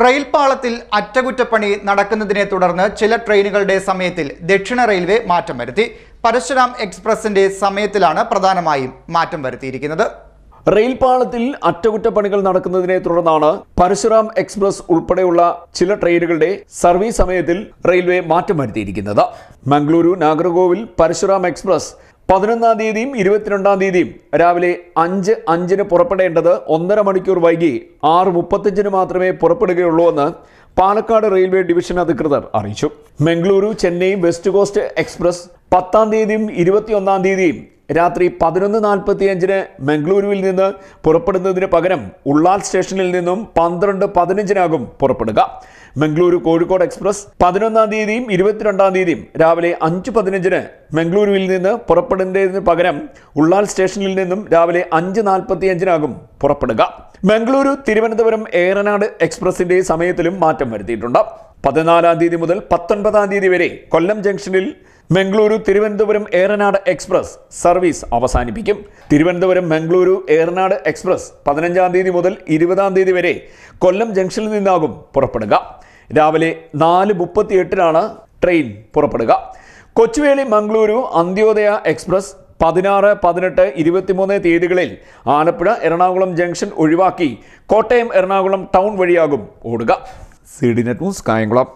Rail പാളത്തിൽ അറ്റകുറ്റപ്പണി നടക്കുന്നതിനെ തുടർന്ന് ചില ട്രെയിനുകളുടെ സമയത്തിൽ ദക്ഷിണ റെയിൽവേ മാറ്റം വരുത്തി. പരശുരാം എക്സ്പ്രസിന്റെ സമയത്തിലാണ് പ്രധാനമായും മാറ്റം വരുത്തിയിരിക്കുന്നത്. റെയിൽപാളത്തിൽ അറ്റകുറ്റപ്പണികൾ നടക്കുന്നതിനെ തുടർന്നാണ് പരശുറാം എക്സ്പ്രസ് ഉൾപ്പെടെയുള്ള ചില ട്രെയിനുകളുടെ സർവീസ് സമയത്തിൽ റെയിൽവേ മാറ്റം വരുത്തിയിരിക്കുന്നത്. മംഗളൂരു നാഗർകോവിൽ പരശുറാം എക്സ്പ്രസ് പതിനൊന്നാം തീയതിയും ഇരുപത്തിരണ്ടാം തീയതിയും രാവിലെ അഞ്ച് അഞ്ചിന് പുറപ്പെടേണ്ടത് ഒന്നര മണിക്കൂർ വൈകി ആറ് മുപ്പത്തഞ്ചിന് മാത്രമേ പുറപ്പെടുകയുള്ളൂ എന്ന് പാലക്കാട് റെയിൽവേ ഡിവിഷൻ അധികൃതർ അറിയിച്ചു. Mangaluru Chennai West Coast Express പത്താം തീയതിയും ഇരുപത്തിയൊന്നാം തീയതിയും രാത്രി പതിനൊന്ന് നാൽപ്പത്തിയഞ്ചിന് മംഗളൂരുവിൽ നിന്ന് പുറപ്പെടുന്നതിന് പകരം ഉള്ളാൽ സ്റ്റേഷനിൽ നിന്നും പന്ത്രണ്ട് പതിനഞ്ചിനാകും പുറപ്പെടുക. മംഗളൂരു കോഴിക്കോട് എക്സ്പ്രസ് പതിനൊന്നാം തീയതിയും ഇരുപത്തിരണ്ടാം തീയതിയും രാവിലെ അഞ്ച് പതിനഞ്ചിന് മംഗളൂരുവിൽ നിന്ന് പുറപ്പെടുന്നതിന് പകരം ഉള്ളാൽ സ്റ്റേഷനിൽ നിന്നും രാവിലെ അഞ്ച് നാൽപ്പത്തിയഞ്ചിനാകും പുറപ്പെടുക. മംഗളൂരു തിരുവനന്തപുരം ഏറനാട് എക്സ്പ്രസിന്റെ സമയത്തിലും മാറ്റം വരുത്തിയിട്ടുണ്ട്. പതിനാലാം തീയതി മുതൽ പത്തൊൻപതാം തീയതി വരെ കൊല്ലം ജംഗ്ഷനിൽ മംഗളൂരു തിരുവനന്തപുരം ഏറനാട് എക്സ്പ്രസ് സർവീസ് അവസാനിപ്പിക്കും. തിരുവനന്തപുരം ബംഗളൂരു ഏറനാട് എക്സ്പ്രസ് പതിനഞ്ചാം തീയതി മുതൽ ഇരുപതാം തീയതി വരെ കൊല്ലം ജംഗ്ഷനിൽ നിന്നാകും പുറപ്പെടുക. രാവിലെ നാല് മുപ്പത്തിയെട്ടിനാണ് ട്രെയിൻ പുറപ്പെടുക. കൊച്ചുവേളി മംഗളൂരു അന്ത്യോദയ എക്സ്പ്രസ് പതിനാറ് പതിനെട്ട് ഇരുപത്തിമൂന്ന് തീയതികളിൽ ആലപ്പുഴ എറണാകുളം ജംഗ്ഷൻ ഒഴിവാക്കി കോട്ടയം എറണാകുളം ടൗൺ വഴിയാകും ഓടുക. C D net news Kayamkulam.